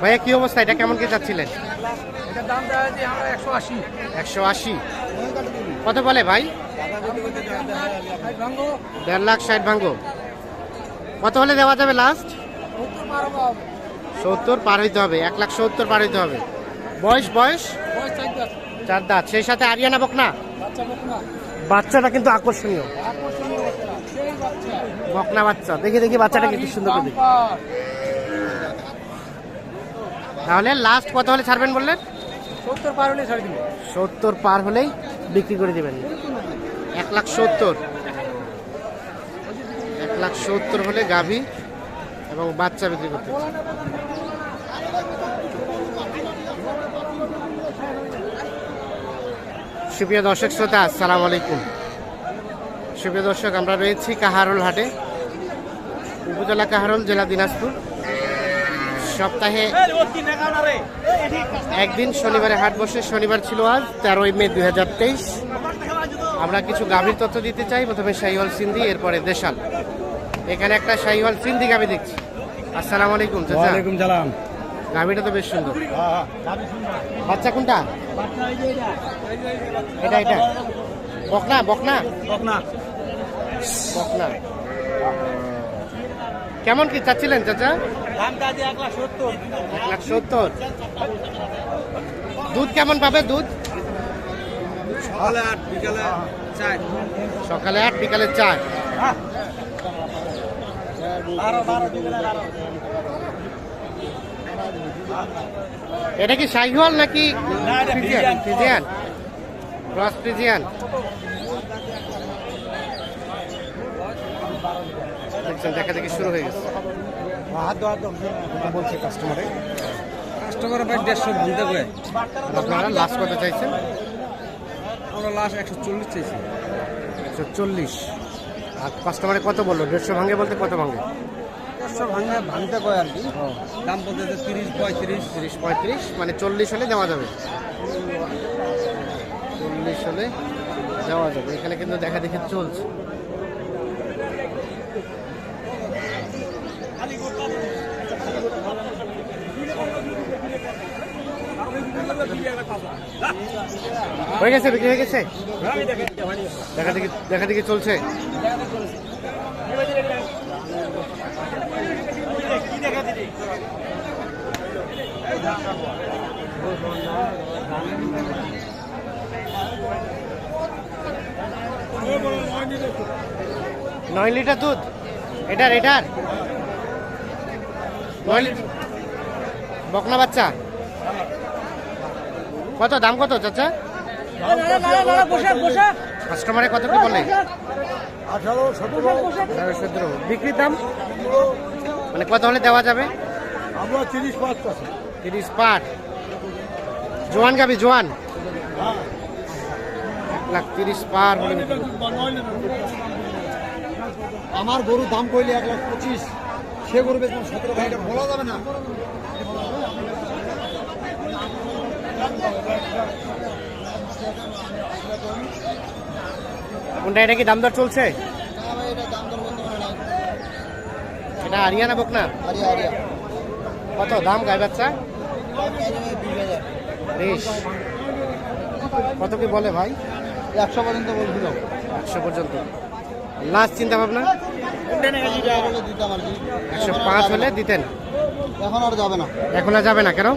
ভাইয়া কি অবস্থা? এটা কেমন কি চাচ্ছিলেন একশো আশি। কত বলে ভাই? দেড় লাখ ষাট ভাঙ্গো। কত হলে দেওয়া যাবে লাস্ট সত্তর পার হইতে হবে। এক লাখ সত্তর পার হইতে হবে। বয়স বয়স? চার দাঁত। সেই সাথে আরিয়ানা বকনা? না বাচ্চাটা কিন্তু আকর্ষণীয়। বকনা বাচ্চা। দেখি দেখি বাচ্চাটা কিন্তু সুন্দর করে। তাহলে লাস্ট কত হলে ছাড়বেন বললেন? সত্তর পার হলে ছাড়ি দিবে। সত্তর পার হলেই বিক্রি করে দেবেন। এক লাখ সত্তর। এক লাখ সত্তর হলে গাভী এবং বাচ্চা বিক্রি করতে। সুপ্রিয় দর্শক শ্রোতা আসসালামু আলাইকুম। সুপ্রিয় দর্শক আমরা রয়েছি কাহারোল হাটে উপজেলা কাহারোল জেলা দিনাজপুর। সপ্তাহে একদিন শনিবারে হাট বসে শনিবার ছিল আজ তেরোই মে দুই হাজার তেইশ। আমরা কিছু গাভীর তথ্য দিতে চাই প্রথমে শাহিওয়াল সিন্ধি এরপরে দেশাল। এখানে একটা শাহিওয়াল সিন্ধি গাভী দেখছি। আসসালামু আলাইকুম সালাম। গাভীটা তো বেশ সুন্দর। বাচ্চা কোনটা? এটা এটা। বকনা বকনা? না বকনা। কেমন কি চাচ্ছিলেন চাচা? এক লাখ সত্তর। দুধ কেমন পাবে দুধ? সকালে আট বিকালে চার। সকালে আট বিকালে চার। এটা কি শাহিওয়াল নাকি ফ্রিজিয়ান ক্রস ফ্রিজিয়ান দেখা দেখি শুরু হয়ে গেছে। বলছে কাস্টমারে কাস্টমার ভাই দেড়শো ভাঙতে করে আপনারা লাস্ট কত চাইছেন? আমরা লাস্ট একশো চল্লিশ চাইছি। একশো চল্লিশ। আর কাস্টমারে কত বলল? দেড়শো ভাঙে বলতে কত ভাঙে? দেড়শো ভাঙে ভাঙতে করে আর কি। দাম বলতে তিরিশ পঁয়ত্রিশ। তিরিশ পঁয়ত্রিশ মানে চল্লিশ হলে দেওয়া যাবে। চল্লিশ হলে দেওয়া যাবে। এখানে কিন্তু দেখা দেখি চলছে। হয়ে গেছে, বিক্রি হয়ে গেছে? দেখা দেখি চলছে। নয় লিটার দুধ? এটার এটার? নয় লিটার বকনা বাচ্চা? কত দাম কত চাচা? কাস্টমারে কত কি বলে? সতেরো। বিক্রির দাম? মানে কত হলে দেওয়া যাবে? আমরা তিরিশ পাঁচ তিরিশ পাট জোয়ান গাবি জোয়ান? এক লাখ তিরিশ পার হলে আমার গরুর দাম কইলে এক লাখ পঁচিশ। সে গরু বেচবেন সতেরো ভাই বলা যাবে না। কোনটা এটা কি দাম দর চলছে? এটা আরিয়ানা বকনা কত দাম গায়ে বাচ্চা? বেশ। কত কি বলে ভাই? একশো পর্যন্ত বলছিল। একশো পর্যন্ত। লাস্ট চিন্তা ভাবনা একশো পাঁচ হলে দিতেন। এখন আর যাবে না। এখন আর যাবে না কেন?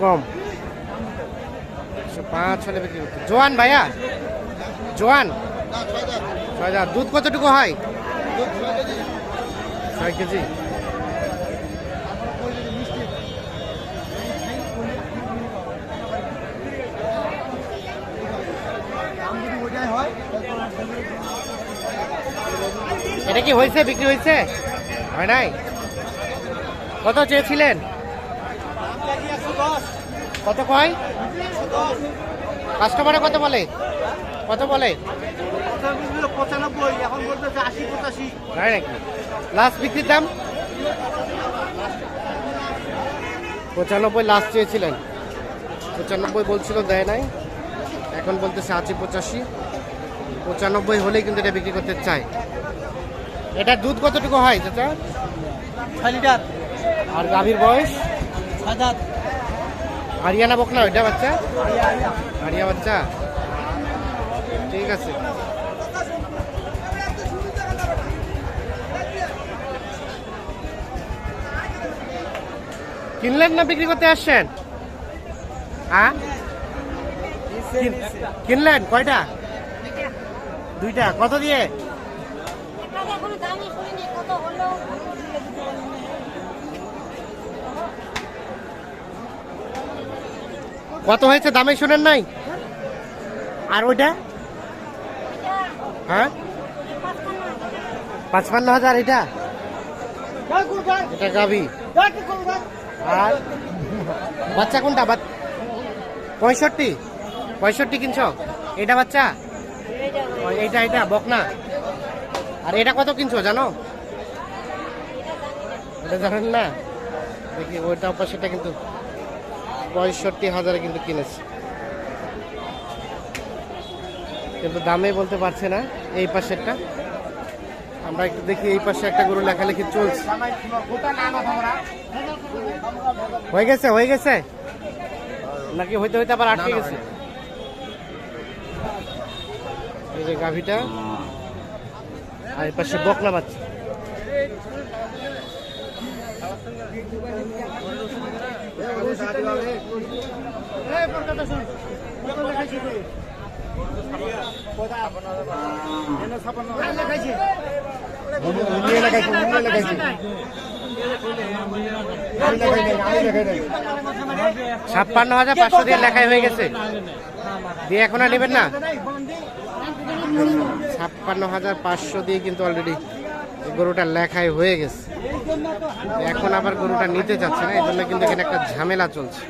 কম। একশো পাঁচ হলে বিক্রি করতে। জোয়ান ভাইয়া? জোয়ান? ছয় হাজার। দুধ কতটুকু হয়? ছয় কেজি। এটা কি হয়েছে? বিক্রি হয়েছে? হয় নাই? কত চেয়েছিলেন? কত কয়? কাস্টমারে কত বলে? কত বলে? তাই নাকি লাস্ট বিক্রির দাম? পঁচানব্বই লাস্ট চেয়েছিলেন। পঁচানব্বই বলছিল দেয় নাই। এখন বলতেছে আশি পঁচাশি। পঁচানব্বই হলেই কিন্তু এটা বিক্রি করতে চায়। এটা দুধ কতটুকু হয় চাচা? ছয় লিটার। আর গাভীর বয়স? ছয় হারিয়ানা বকনা ওইটা বাচ্চা? হারিয়া বাচ্চা? ঠিক আছে। কিনলেন না বিক্রি করতে আসছেন? হ্যাঁ? কিন- কিনলেন, কয়টা? দুইটা। কত দিয়ে এখানে এখনও দামই শুনিনি কত হলো কত হয়েছে দামে শুনেন নাই? আর ওইটা? হ্যাঁ? পাঁচপান্ন হাজার এটা? এটা গাভি আর? বাচ্চা কোনটা? পঁয়ষট্টি? পঁয়ষট্টি কিনছ? এটা বাচ্চা? ও, এইটা এটা বকনা। আর এটা কত কিনছো জানো? এটা জানেন না? দেখি ওইটা পাশেটা কিন্তু পঁয়ষট্টি হাজারে কিন্তু কিনেছে। কিন্তু দামে বলতে পারছে না এই পাশেরটা। আমরা একটু দেখি এই পাশে একটা গরু লেখালেখি চলছে। হয়ে গেছে হয়ে গেছে? নাকি হইতে হইতে আবার আটকে গেছে? এই যে গাভিটা আর এই পাশে বকলা বাচ্চা। ছাপ্পান্ন হাজার পাঁচশো দিয়ে লেখাই হয়ে গেছে। দিয়ে এখন আর নেবেন না? ছাপ্পান্ন হাজার পাঁচশো দিয়ে কিন্তু অলরেডি গরুটা লেখাই হয়ে গেছে। এখন আবার গরুটা নিতে চাচ্ছে না এই জন্য কিন্তু এখানে একটা ঝামেলা চলছে।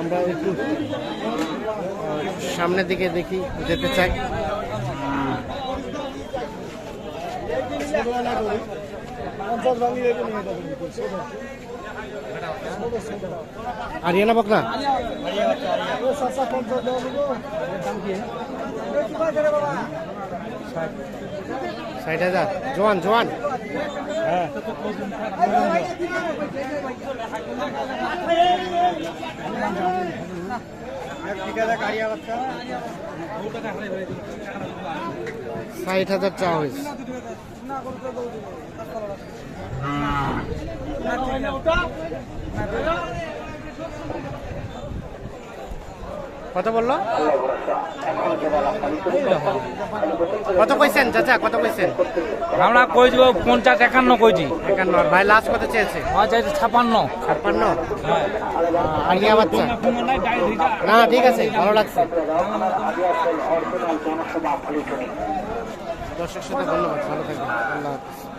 আমরা একটু সামনের দিকে দেখি, যেতে চাই। আরিয়ানা বকনা? ষাট হাজার। জোয়ান জোয়ান। ষাট হাজার চাওয়া হয়েছে। কত বলল? কত কইছেন চাচা কত কইছেন? আমরা কই দিব পঞ্চাশ একান্ন কইছি। একান্ন। ভাই লাস্ট কত চেয়েছে? আমার চাইছে ছাপান্ন। ছাপ্পান্ন? আলিয়া বাচ্চা। না ঠিক আছে ভালো লাগছে। দর্শক সাথে ধন্যবাদ ভালো থাকবেন। আল্লাহ হাফিজ।